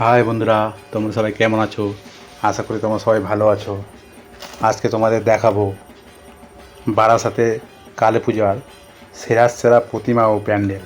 High বন্ধুরা, তোমরা সবাই কেমন আছো? আশা করি তোমরা সবাই ভালো আছো। আজকে তোমাদের দেখাবো বারাসাতে কালী পূজার সেরা সেরা প্রতিমা ও প্যান্ডেল।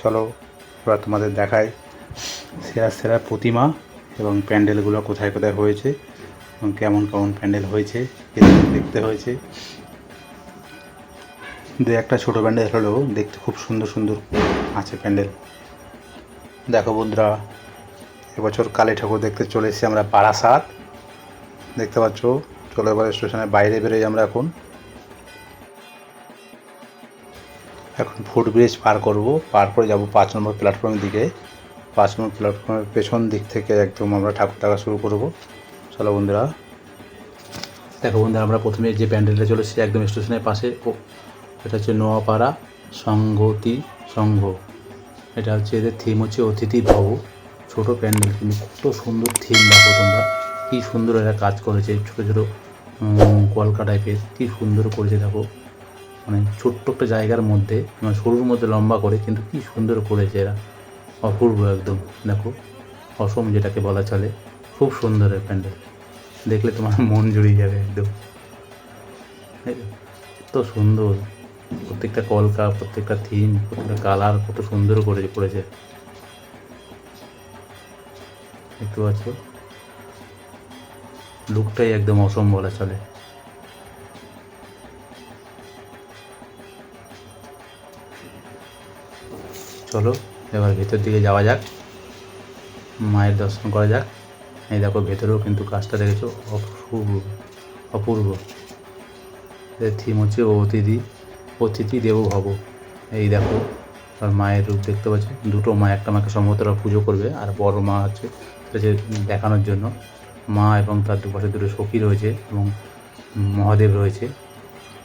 চলো, এবার তোমাদের দেখাই সেরা সেরা প্রতিমা এবং প্যান্ডেলগুলো কোথায় কোথায় হয়েছে এবং কেমন কেমন প্যান্ডেল হয়েছে দেখতে হয়েছে। দু একটা ছোটো প্যান্ডেল হলেও দেখতে খুব সুন্দর সুন্দর আছে প্যান্ডেল। দেখো বন্ধুরা, এবছর কালী ঠাকুর দেখতে চলে এসেছি আমরা বারাসাত দেখতে পাচ্ছ চলো এবার স্টেশনের বাইরে বেরোই আমরা এখন। এখন ফুট ব্রিজ পার করব, পার করে যাব পাঁচ নম্বর প্ল্যাটফর্মের দিকে। পাঁচ নম্বর প্ল্যাটফর্মের পেছন দিক থেকে একদম আমরা ঠাকুর দেখা শুরু করব। চলো বন্ধুরা, দেখো বন্ধুরা, আমরা প্রথমে যে প্যান্ডেলটা চলে এসেছি একদম স্টেশনের পাশে, ও, এটা হচ্ছে নোয়াপাড়া সংগতি সংঘ। এটা হচ্ছে এদের থিম হচ্ছে অতিথি ভব ছোট প্যান্ডেল কিন্তু কত সুন্দর থিম দেখো তোমরা। কী সুন্দর এরা কাজ করেছে ছোটো ছোটো কলকা টাইপের কী সুন্দর করেছে দেখো। মানে ছোট্ট একটা জায়গার মধ্যে মানে সরুর মধ্যে লম্বা করে কিন্তু কী সুন্দর করেছে এরা। অপূর্ব একদম দেখো। অসম যেটাকে বলা চলে খুব সুন্দর এই প্যান্ডেল। দেখলে তোমার মন জুড়িয়ে যাবে একদম। এই তো, কত সুন্দর। প্রত্যেকটা কলকা, প্রত্যেকটা থিম প্রত্যেকটা কালার কত সুন্দর করে করেছে দেখতে পাচ্ছ? লুকটাই একদম অসম বলা চলে। চলো, এবার ভেতর দিকে যাওয়া যাক। মায়ের দর্শন করা যাক। এই দেখো, ভেতরেও কিন্তু কাজটা দেখেছ অপূর্ব অপূর্ব। থিম হচ্ছে অতিথি। অতিথি দেব ভব এই দেখো আর মায়ের রূপ দেখতে পাচ্ছি। দুটো মা, একটা মাকে সম্ভবত পুজো করবে, আর বড় মা হচ্ছে সেটা দেখানোর জন্য। মা এবং তার দুপাশে দুটো সখী রয়েছে এবং মহাদেব রয়েছে।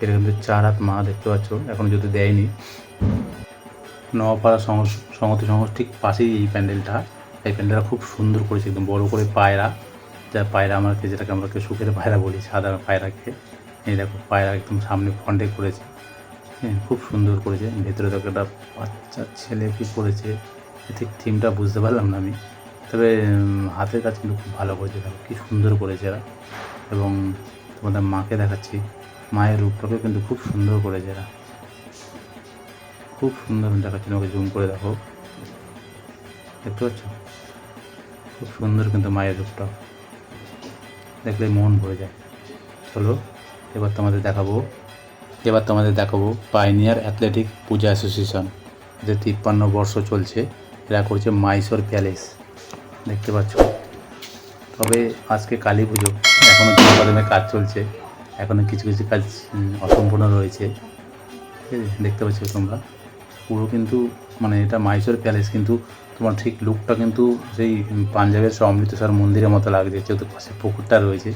এটা কিন্তু চার হাত মা দেখতে পাচ্ছ, এখন যদি দেয়নি। নওয়াপাড়া সংহতি সংঘ ঠিক পাশেই এই প্যান্ডেলটা। এই প্যান্ডেলটা খুব সুন্দর করেছে, একদম বড় করে পায়রা। যা পায়রা আমাকে যেটাকে আমরা সুখের পায়রা বলি সাদা পায়রাকে। এই দেখো, পায়রা একদম সামনে ফন্ডে করেছে। হ্যাঁ খুব সুন্দর করেছে। ভেতরে দেখো একটা বাচ্চা ছেলে কি করেছে, ঠিক থিমটা বুঝতে পারলাম না আমি। তবে হাতের কাজ কিন্তু খুব ভালো করেছে, দেখো কী সুন্দর করেছে এরা। এবং তোমাদের মাকে দেখাচ্ছি, মায়ের রূপটাকেও কিন্তু খুব সুন্দর করেছে এরা। খুব সুন্দর দেখাচ্ছে আমাকে জুম করে দেখো। দেখতে পাচ্ছ? খুব সুন্দর কিন্তু মায়ের রূপটা। দেখলে মন ভরে যায়। চলো, এবার তোমাদের দেখাবো। এবার তোমাদের দেখাবো পাইনিয়ার অ্যাথলেটিক পূজা অ্যাসোসিয়েশন যে তিপ্পান্ন বর্ষ চলছে। এরা করছে মাইসোর প্যালেস দেখতে পাচ্ছ? তবে আজকে কালী পুজো এখনও জনকদমে কাজ চলছে। এখনও কিছু কিছু কাজ অসম্পূর্ণ রয়েছে। ঠিক আছে? দেখতে পাচ্ছ তোমরা? পুরো কিন্তু মানে এটা মাইসোর প্যালেস কিন্তু তোমার ঠিক লুকটা কিন্তু সেই পাঞ্জাবের সে অমৃতসর মন্দিরের মতো লাগছে। যেহেতু পাশে পুকুরটা রয়েছে।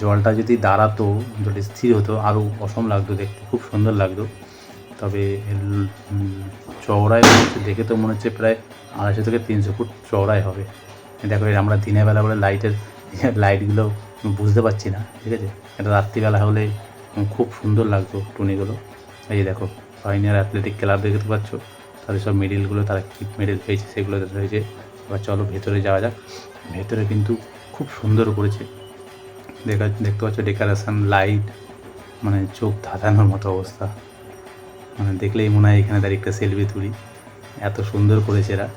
জলটা যদি দাঁড়াতো যদি স্থির হতো আরও অসম লাগতো দেখতে, খুব সুন্দর লাগতো। তবে চওড়ায় দেখে তো মনে হচ্ছে প্রায় আড়াইশো থেকে তিনশো ফুট চওড়ায় হবে। দেখো আমরা দিনের বেলা বলে লাইটের লাইটগুলো বুঝতে পারছি না, ঠিক আছে? এটা রাত্রিবেলা হলে খুব সুন্দর লাগতো টুনিগুলো। এই দেখো পাইনিয়ার অ্যাথলেটিক ক্লাব দেখতে পাচ্ছ? তাদের সব মেডেলগুলো তারা কী মেডেল পেয়েছে, সেগুলো রয়েছে এবার চলো ভেতরে যাওয়া যাক। ভেতরে কিন্তু খুব সুন্দর করেছে। দেখা দেখতে পাচ্ছ ডেকোরেশন লাইট মানে চোখ ধাঁধানোর মতো অবস্থা। মানে দেখলেই মনে হয় এখানে দাঁড়িয়ে একটা সেলফি তুলি। এত সুন্দর করেছে এরা।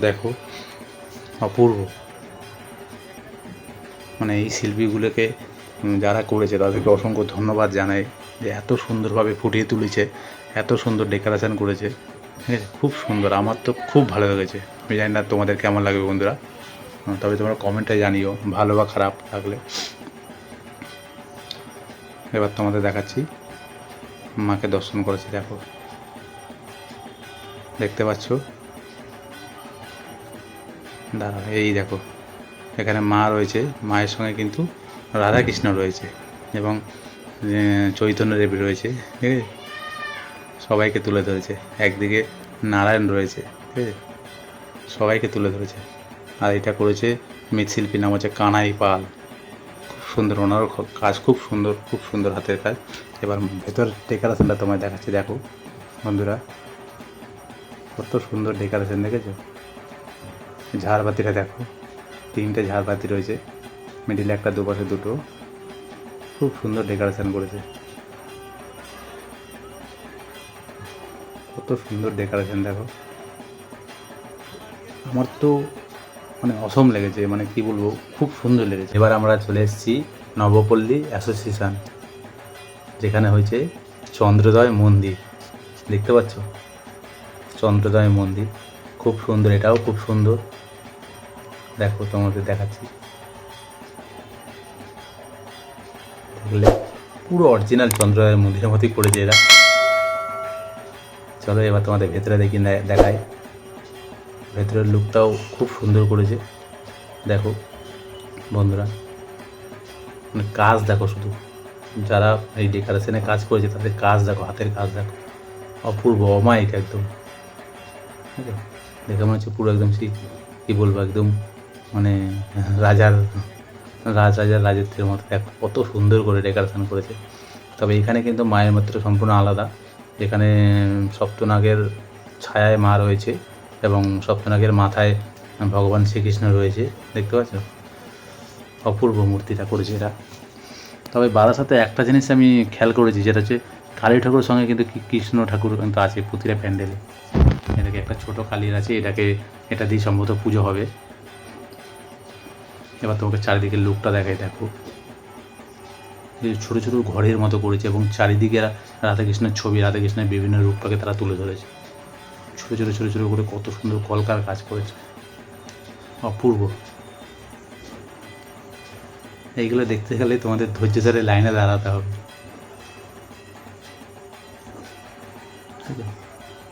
দেখো, অপূর্ব। মানে এই শিল্পীগুলোকে যারা করেছে, তাদেরকে অসংখ্য ধন্যবাদ জানাই যে এত সুন্দরভাবে ফুটিয়ে তুলেছে, এত সুন্দর ডেকোরেশন করেছে। ঠিক আছে? খুব সুন্দর। আমার তো খুব ভালো লেগেছে। আমি জানি না তোমাদের কেমন লাগবে বন্ধুরা। তবে তোমরা কমেন্টে জানিও, ভালো বা খারাপ লাগলে। এবার তোমাদের দেখাচ্ছি। মাকে দর্শন করেছি, দেখো। দেখতে পাচ্ছ? দাঁড়া এই দেখো। এখানে মা রয়েছে, মায়ের সঙ্গে কিন্তু রাধাকৃষ্ণ রয়েছে এবং চৈতন্য দেবী রয়েছে, ঠিক আছে? সবাইকে তুলে ধরেছে। একদিকে নারায়ণ রয়েছে, ঠিক আছে? সবাইকে তুলে ধরেছে। আর এটা করেছে মৃৎশিল্পী নাম হচ্ছে কানাই পাল। খুব সুন্দর, ওনারও খ- কাজ খুব সুন্দর খুব সুন্দর হাতের কাজ। এবার ভেতর ডেকোরেশনটা তোমায় দেখাচ্ছি, দেখো বন্ধুরা। কত সুন্দর ডেকোরেশন দেখেছ? ঝাড়বাতিটা দেখো, তিনটে ঝাড়বাতি রয়েছে মিডিলে একটা, দুপাশে দুটো। খুব সুন্দর ডেকোরেশন করেছে। কত সুন্দর ডেকোরেশন দেখো। আমার তো মানে অসম লেগেছে মানে কি বলব, খুব সুন্দর লেগেছে। এবার আমরা চলে এসেছি নবপল্লী অ্যাসোসিয়েশন, যেখানে হয়েছে চন্দ্রোদয় মন্দির। দেখতে পাচ্ছ? চন্দ্রোদয় মন্দির। খুব সুন্দর, এটাও খুব সুন্দর। দেখো, তোমাদের দেখাচ্ছি। দেখলে পুরো অরিজিনাল চন্দ্রোদয় মন্দিরের মতোই করেছে এরা। চলো এবার তোমাদের ভেতরে দেখি দেখায় ভেতরের লুকটাও খুব সুন্দর করেছে। দেখো, বন্ধুরা মানে কাজ দেখো শুধু। যারা এই ডেকোরেশনে কাজ করেছে, তাদের কাজ দেখো, হাতের কাজ দেখো। অপূর্ব, অমায়িক একদম? দেখে মনে হচ্ছে পুরো একদম সেই কী বলব, একদম মানে রাজার রাজ রাজার রাজত্বের মতো। দেখো, কত সুন্দর করে ডেকোরেশন করেছে। তবে এখানে কিন্তু মায়ের মন্ত্র সম্পূর্ণ আলাদা। যেখানে সপ্তনাগের ছায়ায় মা রয়েছে। এবং সপ্তনাগের মাথায় ভগবান শ্রীকৃষ্ণ রয়েছে, দেখতে পাচ্ছ? অপূর্ব মূর্তিটা করেছে এরা। তবে বারাসাতে একটা জিনিস আমি খেয়াল করেছি, যেটা হচ্ছে কালী ঠাকুরের সঙ্গে কিন্তু কৃষ্ণ ঠাকুর কিন্তু আছে প্রতিটা প্যান্ডেলে। এটাকে একটা ছোট কালীর আছে, এটাকে, এটা দিয়ে সম্ভবত পুজো হবে। এবার তোমাকে চারিদিকে লুকটা দেখাই দেখো। ছোট ছোট ঘরের মতো করেছে এবং চারিদিকে রাধাকৃষ্ণের ছবি, রাধাকৃষ্ণের বিভিন্ন রূপটাকে তারা তুলে ধরেছে। ছোটো ছোটো ছোটো ছোটো করে কত সুন্দর কলকার কাজ করেছে। অপূর্ব। এইগুলো দেখতে গেলে তোমাদের ধৈর্য ধরে লাইনে দাঁড়াতে হবে?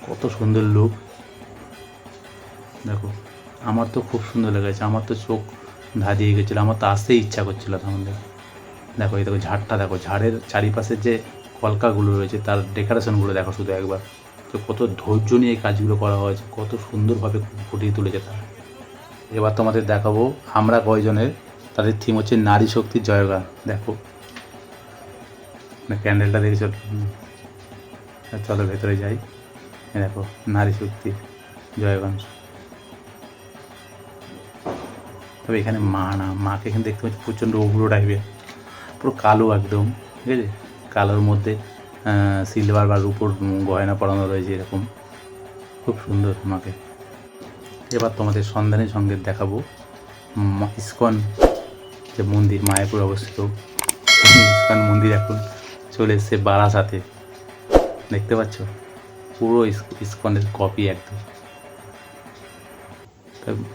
কত সুন্দর লুক দেখো, আমার তো খুব সুন্দর লেগেছে। আমার তো চোখ ধাঁধিয়ে গেছিল। আমার তো আসতেই ইচ্ছা করছিল তখন দেখো দেখো এই দেখো ঝাড়টা, দেখো, ঝাড়ের চারিপাশের যে কলকাগুলো রয়েছে, তার ডেকোরেশনগুলো দেখো শুধু একবার। তো কত ধৈর্য নিয়ে কাজগুলো করা হয়েছে, কত সুন্দরভাবে ফুটিয়ে তুলেছে তারা। এবার তোমাদের দেখাবো, আমরা কয়জনের তাদের থিম হচ্ছে নারী শক্তির জয়গান। দেখো। ক্যান্ডেলটা হুম। আর চলো ভেতরে যাই। দেখো, নারী শক্তি জয়গান। তবে এখানে মা না, মাকে এখানে দেখতে পাচ্ছি প্রচণ্ড উগ্র টাইপের পুরো কালো একদম, ঠিক আছে? কালোর মধ্যে সিলভার বা রূপোর গয়না পরানো রয়েছে এরকম। খুব সুন্দর মাকে এবার তোমাদের সন্ধানের সঙ্গে দেখাবো ইস্কন যে মন্দির, মায়াপুর অবস্থিত। ইস্কন মন্দির এখন চলে এসছে বারাসাতে। দেখতে পাচ্ছ? পুরো ইস্কনের কপি একদম।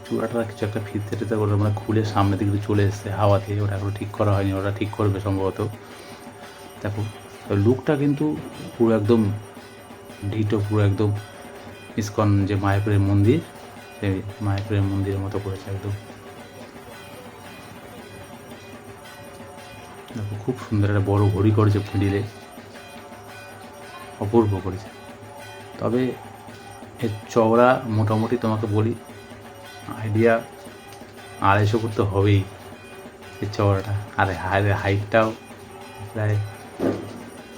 চূড়াটা কিছু একটা ফিরতে টিতে করে মানে খুলে সামনে দিকে চলে এসছে হাওয়াতে ওটা এখনও ঠিক করা হয়নি, ওটা ঠিক করবে সম্ভবত। দেখো লুকটা কিন্তু পুরো একদম ডিটো পুরো একদম ইস্কন যে মায়াপুরের মন্দির, সেই মায়াপুরের মন্দিরের মতো করেছে একদম। দেখো, খুব সুন্দর একটা বড় ঘড়ি করেছে ফুলিলে অপূর্ব করেছে। তবে এর চওড়া মোটামুটি তোমাকে বলি আইডিয়া আড়াইশো ফুট তো হবেই। এই চওড়াটা। আর হাই- হাইটটাও প্রায়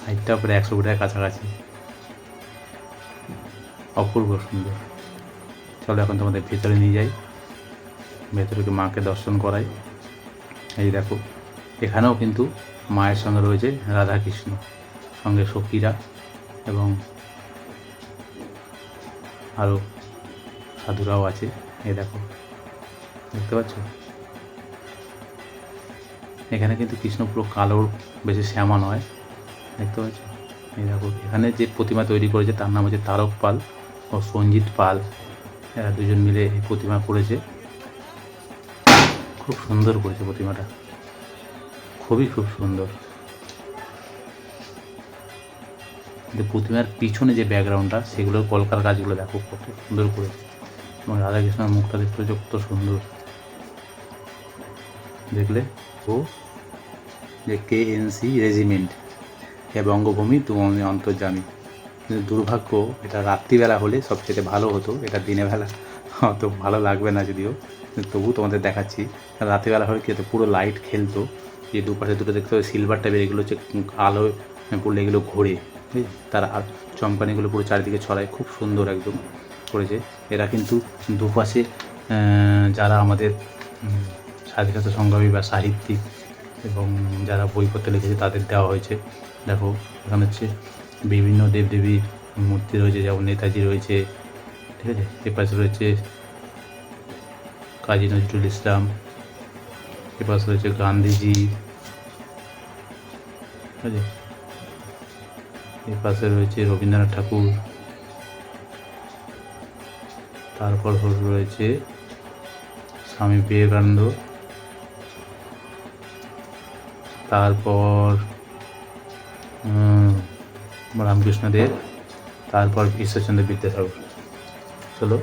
হাইটটাও প্রায় একশো ফুটের কাছাকাছি। অপূর্ব সুন্দর। চলো এখন তোমাদের ভেতরে নিয়ে যাই। ভেতরে মাকে দর্শন করাই। এই দেখো, এখানেও কিন্তু মায়ের সঙ্গে রয়েছে রাধাকৃষ্ণ, সঙ্গে সখীরা এবং আরও সাধুরাও আছে। এই দেখো, দেখতে পাচ্ছ? এখানে কিন্তু কৃষ্ণ পুরো কালোর, বেশি শ্যামা নয়। দেখতে পাচ্ছ? এই দেখো, এখানে যে প্রতিমা তৈরি করেছে, তার নাম হচ্ছে তারক পাল ও সঞ্জিত পাল। এরা দুজন মিলে এই প্রতিমা করেছে। খুব সুন্দর করেছে প্রতিমাটা। খুবই খুব সুন্দর। প্রতিমার পিছনে যে ব্যাকগ্রাউন্ডটা সেগুলোর কলকার কাজগুলো দেখো, কত সুন্দর করেছে এবং রাধাকৃষ্ণের মুখটা দেখতে কত সুন্দর। দেখলে? ও, যে কে এন সি রেজিমেন্ট হে বঙ্গভূমি, তুমি অন্তর্জামী। কিন্তু দুর্ভাগ্য, এটা রাত্রিবেলা হলে সবচেয়ে ভালো হতো, এটা দিনের বেলা অত ভালো লাগবে না যদিও। তবু তোমাদের দেখাচ্ছি, রাত্রিবেলা হলে কী হতো, পুরো লাইট খেলতো। যে দুপাশে দুটো দেখতে হবে সিলভার টাইপের এগুলো হচ্ছে আলো পড়লে এগুলো ঘোরে? তার আর চমকানিগুলো পুরো চারিদিকে ছড়ায়, খুব সুন্দর একদম করেছে। এরা কিন্তু দুপাশে যারা আমাদের স্বাধীনতা সংগ্রামী বা সাহিত্যিক এবং যারা বই পড়তে লিখেছে তাদের দেওয়া হয়েছে। দেখো, এখানে হচ্ছে বিভিন্ন দেবদেবীর মূর্তি রয়েছে, যেমন নেতাজি রয়েছে, ঠিক আছে? এপাশে রয়েছে কাজী নজরুল ইসলাম এপাশে রয়েছে গান্ধীজি, ঠিক আছে? এর পাশে রয়েছে রবীন্দ্রনাথ ঠাকুর, তারপর রয়েছে স্বামী বিবেকানন্দ, তারপর রামকৃষ্ণদেব তারপর ঈশ্বরচন্দ্র বিদ্যাসাগর। চলো,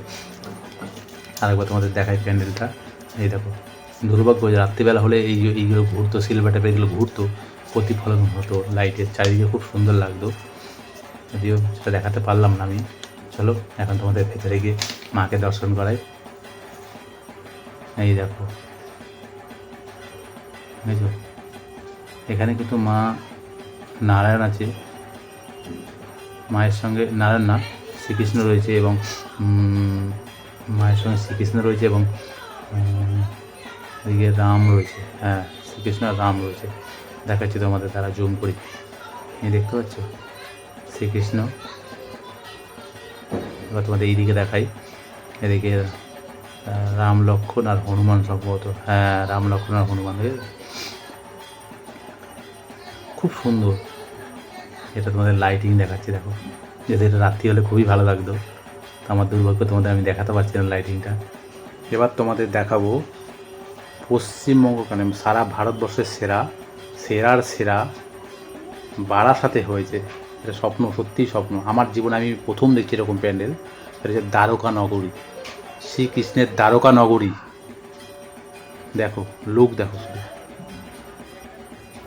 আরেকবার তোমাদের দেখাই প্যান্ডেলটা। এই দেখো, দুর্ভাগ্য যে রাত্রিবেলা হলে এই এইগুলো ঘুরতো সিলভার টাইপের এগুলো ঘুরতো, প্রতিফলন হতো লাইটের, চারিদিকে খুব সুন্দর লাগতো। যদিও সেটা দেখাতে পারলাম না আমি। চলো, এখন তোমাদের ভেতরে গিয়ে মাকে দর্শন করাই। এই দেখো এখানে কিন্তু মা নারায়ণ আছে। মায়ের সঙ্গে নারায়ণ না, শ্রীকৃষ্ণ রয়েছে এবং মায়ের সঙ্গে শ্রীকৃষ্ণ রয়েছে এবং এদিকে রাম রয়েছে। হ্যাঁ শ্রীকৃষ্ণ আর রাম রয়েছে। দেখাচ্ছি তোমাদের, তারা জুম করি। এই দেখতে পাচ্ছ? শ্রীকৃষ্ণ। এবার তোমাদের এইদিকে দেখাই। এদিকে রাম লক্ষণ আর হনুমান সম্ভবত। হ্যাঁ রাম লক্ষণ আর হনুমান খুব সুন্দর। এটা তোমাদের লাইটিং দেখাচ্ছি, দেখো। যদি এটা রাত্রি হলে খুবই ভালো লাগতো, তো আমার দুর্ভাগ্য তোমাদের আমি দেখাতে পারছি না লাইটিংটা এবার তোমাদের দেখাবো পশ্চিমবঙ্গ কেন? সারা ভারতবর্ষের সেরা, সেরার সেরা বারাসাতে হয়েছে। এটা স্বপ্ন, সত্যিই স্বপ্ন। আমার জীবনে আমি প্রথম দেখছি এরকম প্যান্ডেল। এটা হচ্ছে দ্বারকা নগরী। শ্রীকৃষ্ণের দ্বারকা নগরী। দেখো লোক দেখো শুধু।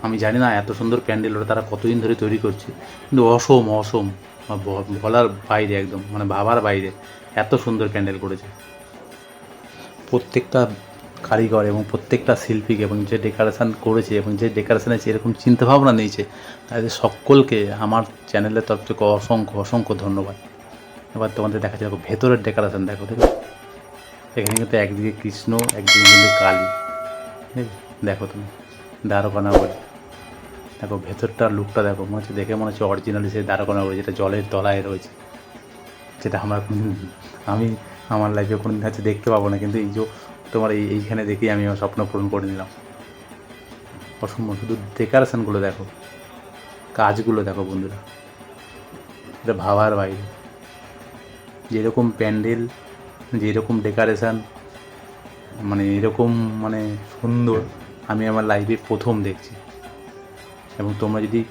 আমি জানি না এত সুন্দর প্যান্ডেল ওটা তারা কতদিন ধরে তৈরি করছে, কিন্তু অসম অসম বলার বাইরে একদম মানে ভাবার বাইরে এত সুন্দর প্যান্ডেল করেছে। প্রত্যেকটা কারিগর এবং প্রত্যেকটা শিল্পীকে এবং যে ডেকোরেশন করেছে এবং যে ডেকোরেশনে যেরকম চিন্তাভাবনা নিয়েছে, তাদের সকলকে আমার চ্যানেলের তরফ থেকে অসংখ্য অসংখ্য ধন্যবাদ। এবার তোমাদের দেখা দেখো ভেতরের ডেকোরেশন, দেখো দেখো। এখানে কিন্তু একদিকে কৃষ্ণ, একদিকে কিন্তু কালী। ঠিক দেখো তুমি দ্বারকানগরী দেখো, ভেতরটার লুকটা দেখো, মনে হচ্ছে দেখে মনে হচ্ছে অরিজিনালি সেই দ্বারকানগরী যেটা জলের তলায় রয়েছে। যেটা আমরা আমি আমার লাইফে কোনো দিন হচ্ছে দেখতে পাবো না, কিন্তু এই যে তোমার এই, এইখানে দেখেই আমি আমার স্বপ্ন পূরণ করে নিলাম। অসম্ভব, শুধু ডেকারেশানগুলো দেখো, কাজগুলো দেখো বন্ধুরা। এটা ভাবার বাইরে। যেরকম প্যান্ডেল, যেরকম ডেকারেশান মানে এরকম মানে সুন্দর, আমি আমার লাইফে প্রথম দেখছি। এবং তোমরা যদি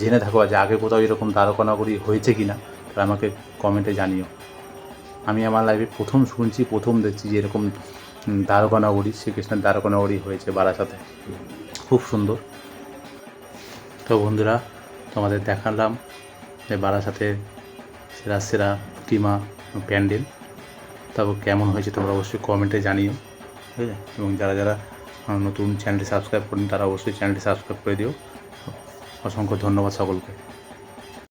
জেনে থাকো যে আগে কোথাও এরকম দ্বারকানগরী হয়েছে কি না তাহলে আমাকে কমেন্টে জানিও। আমি আমার লাইফে প্রথম শুনছি, প্রথম দেখছি যে এরকম দ্বারকানগরী, শ্রীকৃষ্ণের দ্বারকানগরী হয়েছে বারাসাতে। খুব সুন্দর। তো বন্ধুরা, তোমাদের দেখালাম যে বারাসাতে সেরা সেরা প্রতিমা প্যান্ডেল। তারপর কেমন হয়েছে তোমরা অবশ্যই কমেন্টে জানিও, ঠিক আছে? এবং যারা যারা নতুন চ্যানেলটি সাবস্ক্রাইব করেন তারা অবশ্যই চ্যানেলটি সাবস্ক্রাইব করে দিও। অসংখ্য ধন্যবাদ সকলকে।